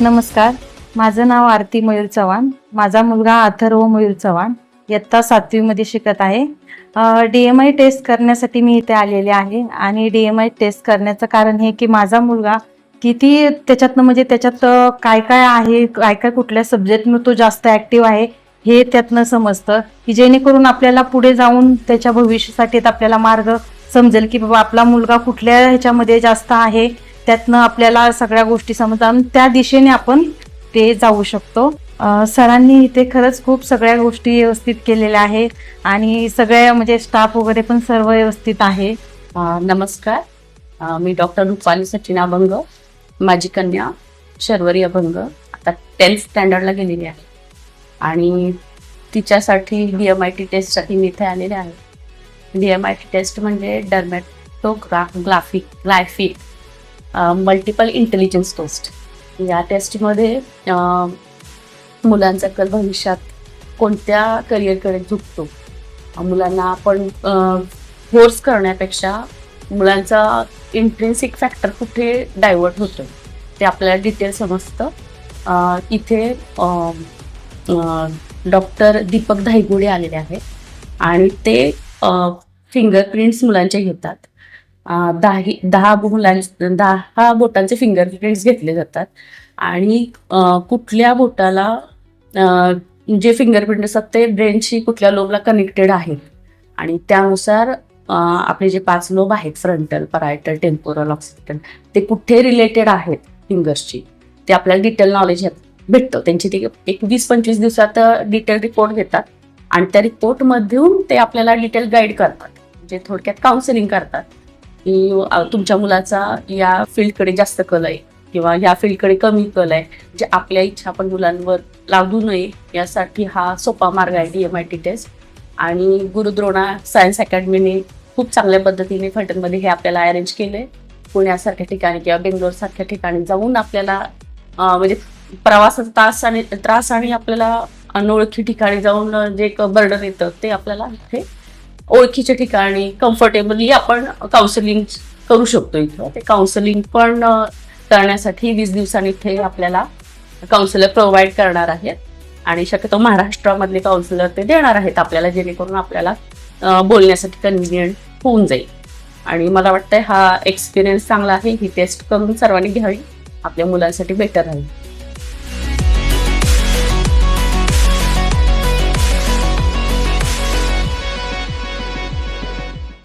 नमस्कार. माझं नाव आरती मयूर चव्हाण. माझा मुलगा अथर्व मयूर चव्हाण. इयत्ता सातवीमध्ये शिकत आहे. डी एम आय टेस्ट करण्यासाठी मी इथे आलेले आहे आणि डी एम आय टेस्ट करण्याचं कारण हे की माझा मुलगा किती त्याच्यातनं म्हणजे त्याच्यात काय काय आहे काय काय कुठल्या सब्जेक्टनं तो जास्त ॲक्टिव्ह आहे हे त्यातनं समजतं की जेणेकरून आपल्याला पुढे जाऊन त्याच्या भविष्यासाठी आपल्याला मार्ग समजेल की बाबा आपला मुलगा कुठल्या ह्याच्यामध्ये जास्त आहे त्यातनं आपल्याला सगळ्या गोष्टी समजतात त्या दिशेने आपण ते जाऊ शकतो. सरांनी इथे खरंच खूप सगळ्या गोष्टी व्यवस्थित केलेल्या आहेत आणि सगळ्या म्हणजे स्टाफ वगैरे पण सर्व व्यवस्थित आहे. नमस्कार. मी डॉक्टर रुपाली सचिन अभंग माझी कन्या शर्वरी अभंग आता टेन्थ स्टँडर्डला गेलेली आहे. आणि तिच्यासाठी डी एम आय टी टेस्टसाठी मी इथे आलेले आहे. D M I T test म्हणजे dermatographic graphic multiple intelligence test या टेस्टमध्ये मुलांचा कल भविष्यात कोणत्या करिअरकडे झुकतो. मुलांना आपण फोर्स करण्यापेक्षा मुलांचा इंट्रेन्सिक फॅक्टर कुठे डायवर्ट होतो ते आपल्याला डिटेल समजतं. इथे डॉक्टर दीपक धायगुडे आलेले आहेत. आणि ते फिंगरप्रिंट्स मुलांचे घेतात. दाही दहा मुलां दहा बोटांचे फिंगरप्रिंट्स घेतले जातात. आणि कुठल्या बोटाला जे फिंगरप्रिंट असतात ते ब्रेनशी कुठल्या लोबला कनेक्टेड आहेत. आणि त्यानुसार आपले जे पाच लोब आहेत फ्रंटल परायटल टेम्पोरल ऑक्सिटल ते कुठे रिलेटेड आहेत फिंगर्सची ते आपल्याला डिटेल नॉलेज भेटतं. त्यांची ते एक वीस पंचवीस दिवसात डिटेल रिपोर्ट घेतात. आणि त्या रिपोर्टमधून ते आपल्याला डिटेल गाईड करतात. म्हणजे थोडक्यात काउन्सिलिंग करतात. की तुमच्या मुलाचा या फील्डकडे जास्त कल आहे किंवा ह्या फील्डकडे कमी कल आहे. जे आपल्या इच्छा आपण मुलांवर लादू नये यासाठी हा सोपा मार्ग आहे D M I T test आणि गुरुद्रोणा सायन्स अकॅडमीने खूप चांगल्या पद्धतीने फलटणमध्ये हे आपल्याला अरेंज केलं आहे पुण्यासारख्या ठिकाणी किंवा बेंगलोरसारख्या ठिकाणी जाऊन आपल्याला म्हणजे प्रवासाचा त्रास आणि त्रास आणि आपल्याला अनोळखी ठिकाणी जाऊन जे एक बर्डन येतं ते आपल्याला हे ओळखीच्या ठिकाणी कम्फर्टेबली आपण काउन्सिलिंग करू शकतो इथं. ते काउन्सिलिंग पण करण्यासाठी वीस दिवसांनी इथे आपल्याला काउन्सिलर प्रोव्हाइड करणार आहेत. आणि शक्यतो महाराष्ट्रामधले काउन्सिलर ते देणार आहेत आपल्याला जेणेकरून आपल्याला बोलण्यासाठी कन्व्हिनियंट होऊन जाईल. आणि मला वाटतं हा एक्सपिरियन्स चांगला आहे. ही टेस्ट करून सर्वांनी घ्यावी. आपल्या मुलांसाठी बेटर राहील.